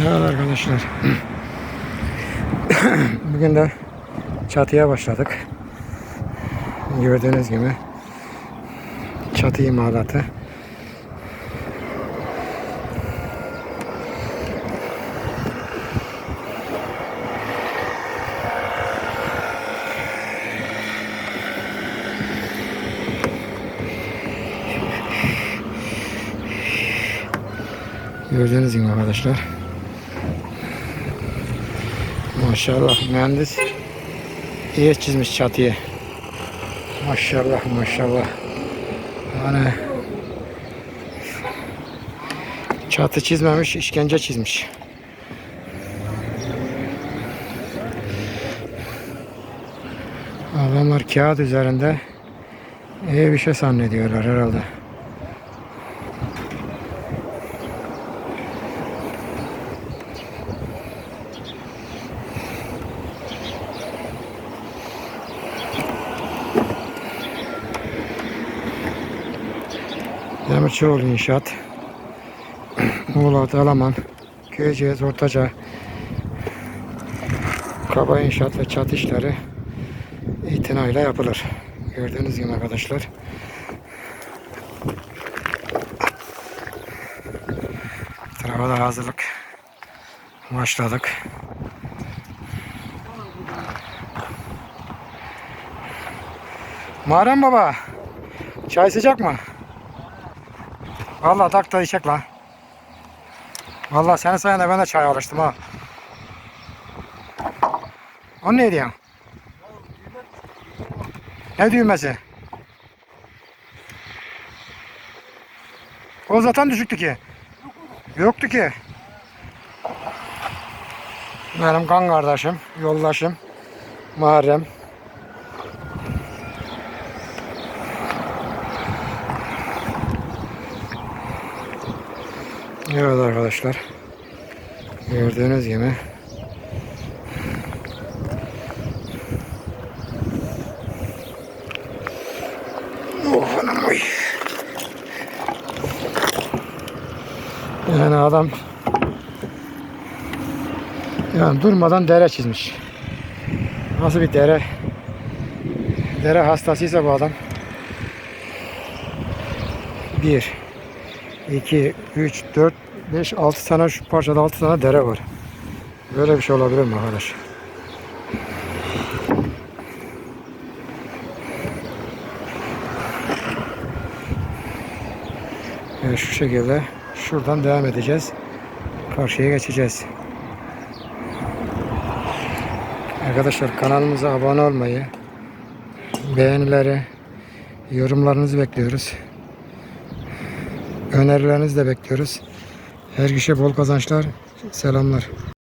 Evet arkadaşlar. Bugün de çatıya başladık. Gördüğünüz gibi çatı imalatı. Gördüğünüz gibi arkadaşlar. Maşallah mühendis iyi çizmiş çatıyı. Maşallah maşallah. Yani çatı çizmemiş, işkence çizmiş. Adamlar kağıt üzerinde iyi bir şey zannediyorlar herhalde. Demirçioğlu İnşaat Muğla, Dalaman Köyceğiz, Ortaca Kaba İnşaat ve Çat işleri itinayla yapılır. Gördüğünüz gibi arkadaşlar. Tarafa da hazırlık başladık. Muharrem baba çay sıcak mı? Vallahi tak da içecek lan. Vallahi senin sayende ben de çay alıştım ha. O ne diyorsun? Ne düğmesi? O zaten düşüktü ki. Yoktu ki. Benim kan kardeşim, yoldaşım, Muharrem. Evet arkadaşlar. Gördüğünüz gibi. Oh anam. Yani adam yani durmadan dere çizmiş. Nasıl bir dere? Dere hastasıysa bu adam. Bir, 2, 3, 4, 5, 6 tane şu parçada 6 tane dere var. Böyle bir şey olabilir mi arkadaş? Evet, şu şekilde şuradan devam edeceğiz. Karşıya geçeceğiz. Arkadaşlar kanalımıza abone olmayı, beğenileri, yorumlarınızı bekliyoruz. Önerilerinizi de bekliyoruz. Her kişiye bol kazançlar. Selamlar.